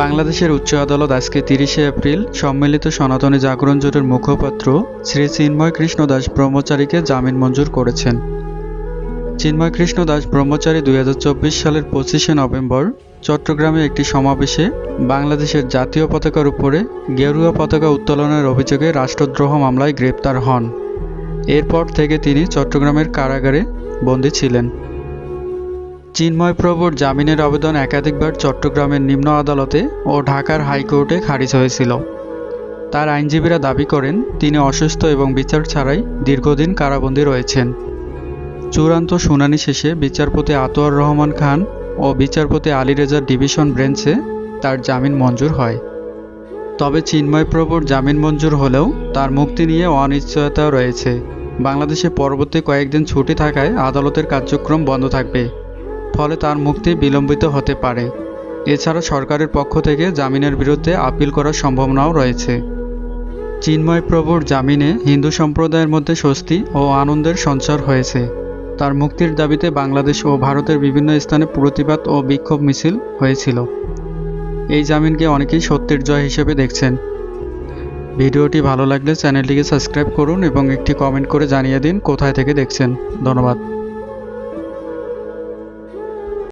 বাংলাদেশের উচ্চ আদালত আজকে তিরিশে এপ্রিল সম্মিলিত সনাতনী জাগরণ জোটের মুখপাত্র শ্রী চিন্ময় কৃষ্ণ দাস ব্রহ্মচারীকে জামিন মঞ্জুর করেছেন। চিন্ময় কৃষ্ণ দাস ব্রহ্মচারী দুই হাজার চব্বিশ সালের পঁচিশে নভেম্বর চট্টগ্রামে একটি সমাবেশে বাংলাদেশের জাতীয় পতাকার উপরে গেরুয়া পতাকা উত্তোলনের অভিযোগে রাষ্ট্রদ্রোহ মামলায় গ্রেপ্তার হন। এরপর থেকে তিনি চট্টগ্রামের কারাগারে বন্দী ছিলেন। চিন্ময় প্রভুর জামিনের আবেদন একাধিকবার চট্টগ্রামের নিম্ন আদালতে ও ঢাকার হাইকোর্টে খারিজ হয়েছিল। তার আইনজীবীরা দাবি করেন, তিনি অসুস্থ এবং বিচার ছাড়াই দীর্ঘদিন কারাবন্দী রয়েছেন। চূড়ান্ত শুনানি শেষে বিচারপতি আতোয়ার রহমান খান ও বিচারপতি আলী রেজার ডিভিশন ব্রেঞ্চে তার জামিন মঞ্জুর হয়। তবে চিন্ময় প্রভুর জামিন মঞ্জুর হলেও তার মুক্তি নিয়ে অনিশ্চয়তা রয়েছে। বাংলাদেশে পরবর্তী কয়েকদিন ছুটি থাকায় আদালতের কার্যক্রম বন্ধ থাকবে। ফলে তার মুক্তি বিলম্বিত হতে পারে। এছাড়া সরকারের পক্ষ থেকে জামিনের বিরুদ্ধে আপিল করার সম্ভাবনাও রয়েছে। চিন্ময় প্রভুর জামিনে হিন্দু সম্প্রদায়ের মধ্যে স্বস্তি ও আনন্দের সঞ্চার হয়েছে। তার মুক্তির দাবিতে বাংলাদেশ ও ভারতের বিভিন্ন স্থানে প্রতিবাদ ও বিক্ষোভ মিছিল হয়েছিল। এই জামিনকে অনেকেই সত্যের জয় হিসেবে দেখছেন। ভিডিওটি ভালো লাগলে চ্যানেলটিকে সাবস্ক্রাইব করুন এবং একটি কমেন্ট করে জানিয়ে দিন কোথায় থেকে দেখছেন। ধন্যবাদ।